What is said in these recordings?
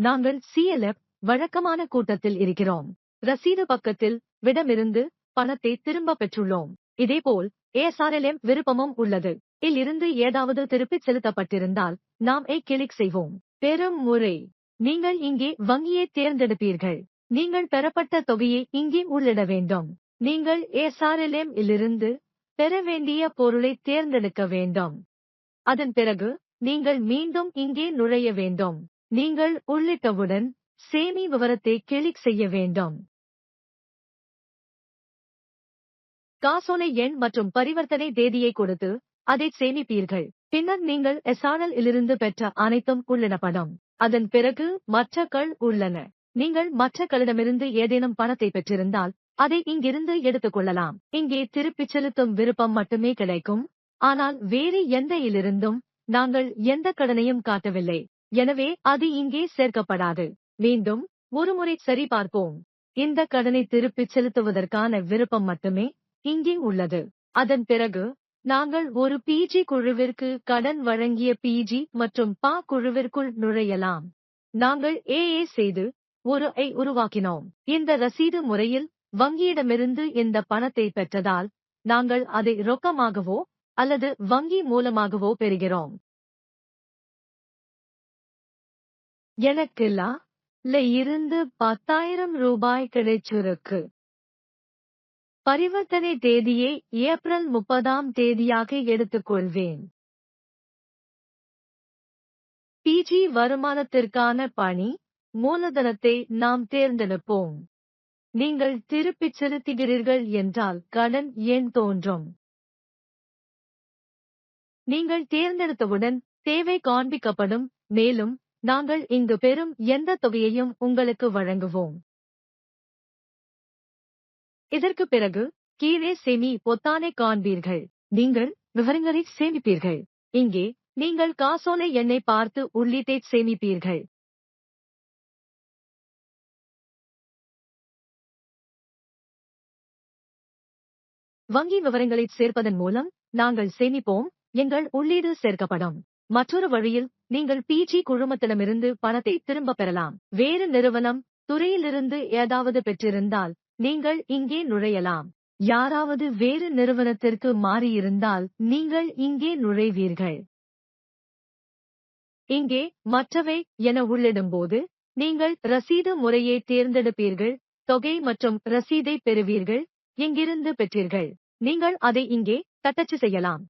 நாங்கள் சிஎல்எஃப் வழக்கமான கூட்டத்தில் இருக்கிறோம். ரசீது பக்கத்தில் விடமிருந்து பணத்தை திரும்ப பெற்றுள்ளோம். இதேபோல் ஏஎஸ்ஆர்எல்எம் விருப்பமும் உள்ளது. இல் இருந்து ஏதாவது திருப்பிச் செலுத்தப்பட்டிருந்தால் நாம் ஐ கிளிக் செய்வோம். பெரும் முறை. நீங்கள் இங்கே வங்கியை தேர்ந்தெடுப்பீர்கள். நீங்கள் பெறப்பட்ட தொகையை இங்கே உள்ளிட வேண்டும். நீங்கள் ஏஎஸ்ஆர்எல்எம் இலிருந்து பெற வேண்டிய பொருளை தேர்ந்தெடுக்க வேண்டும். அதன் பிறகு நீங்கள் மீண்டும் இங்கே நுழைய வேண்டும். நீங்கள் உள்ளிட்டவுடன் சேமி விவரத்தை கிளிக் செய்ய வேண்டும். காசோலை எண் மற்றும் பரிவர்த்தனை தேதியை கொடுத்து அதை சேமிப்பீர்கள். பின்னர் நீங்கள் எஸ்ஆர்எல் இலிருந்து பெற்ற அனைத்தும் உள்ளிடப்படும். அதன் பிறகு மற்ற கள் உள்ளன. நீங்கள் மற்ற களிடமிருந்து ஏதேனும் பணத்தை பெற்றிருந்தால் அதை இங்கிருந்து எடுத்துக் கொள்ளலாம். இங்கே திருப்பிச் செலுத்தும் விருப்பம் மட்டுமே கிடைக்கும். ஆனால் வேறு எந்த இலிருந்தும் நாங்கள் எந்த கடனையும் காட்டவில்லை. எனவே அது இங்கே சேர்க்கப்படாது. மீண்டும் ஒருமுறை சரிபார்ப்போம் இந்த கடனை திருப்பிச் செலுத்துவதற்கான விருப்பம் மட்டுமே இங்கே உள்ளது. அதன் பிறகு நாங்கள் ஒரு பிஜி குழுவிற்கு கடன் வழங்கிய பிஜி மற்றும் பா குழுவிற்குள் நுழையலாம். நாங்கள் ஏஏ செய்து ஒரு ஐ உருவாக்கினோம். இந்த ரசீது முறையில் வங்கியிடமிருந்து இந்த பணத்தை பெற்றதால் நாங்கள் அதை ரொக்கமாகவோ அல்லது வங்கி மூலமாகவோ பெறுகிறோம். எனக்கு லா ல இருந்து பத்தாயிரம் ரூபாய் கிடைச்சிருக்கு. பரிவர்த்தனை தேதியை ஏப்ரல் முப்பதாம் தேதியாக எடுத்துக்கொள்வேன். பிஜி வருமானத்திற்கான பணி மூலதனத்தை நாம் தேர்ந்தெடுப்போம். நீங்கள் திருப்பிச் செலுத்துகிறீர்கள் என்றால் கடன் ஏன் தோன்றும்? நீங்கள் தேர்ந்தெடுத்தவுடன் தேவை காண்பிக்கப்படும் மேலும் நாங்கள் இங்கு பெறும் எந்த தொகையையும் உங்களுக்கு வழங்குவோம். இதற்கு பிறகு கீழே சேமி பொத்தானை காண்பீர்கள். நீங்கள் விவரங்களை சேமிப்பீர்கள். இங்கே நீங்கள் காசோலை எண்ணை பார்த்து உள்ளீட்டை சேமிப்பீர்கள். வங்கி விவரங்களை சேர்ப்பதன் மூலம் நாங்கள் சேமிப்போம் எங்கள் உள்ளீடு சேர்க்கப்படும். மற்றொரு வழியில் நீங்கள் பிஜி குழுமத்திடமிருந்து பணத்தை திரும்ப பெறலாம். வேறு நிறுவனம் துறையிலிருந்து ஏதாவது பெற்றிருந்தால் நீங்கள் இங்கே நுழையலாம். யாராவது வேறு நிறுவனத்திற்கு மாறியிருந்தால் நீங்கள் இங்கே நுழைவீர்கள். இங்கே மற்றவை என உள்ளிடும்போது நீங்கள் ரசீது முறையை தேர்ந்தெடுப்பீர்கள் தொகை மற்றும் ரசீதை பெறுவீர்கள் எங்கிருந்து பெற்றீர்கள். நீங்கள் அதை இங்கே தட்டச்சு செய்யலாம்.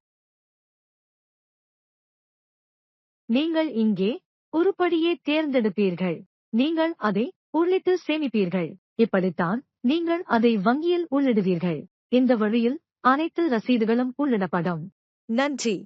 நீங்கள் இங்கே உருப்படியை தேர்ந்தெடுப்பீர்கள். நீங்கள் அதை உள்ளிட்டு சேமிப்பீர்கள். இப்படித்தான் நீங்கள் அதை வங்கியில் உள்ளிடுவீர்கள். இந்த வழியில் அனைத்து ரசீதுகளும் உள்ளிடப்படும். நன்றி.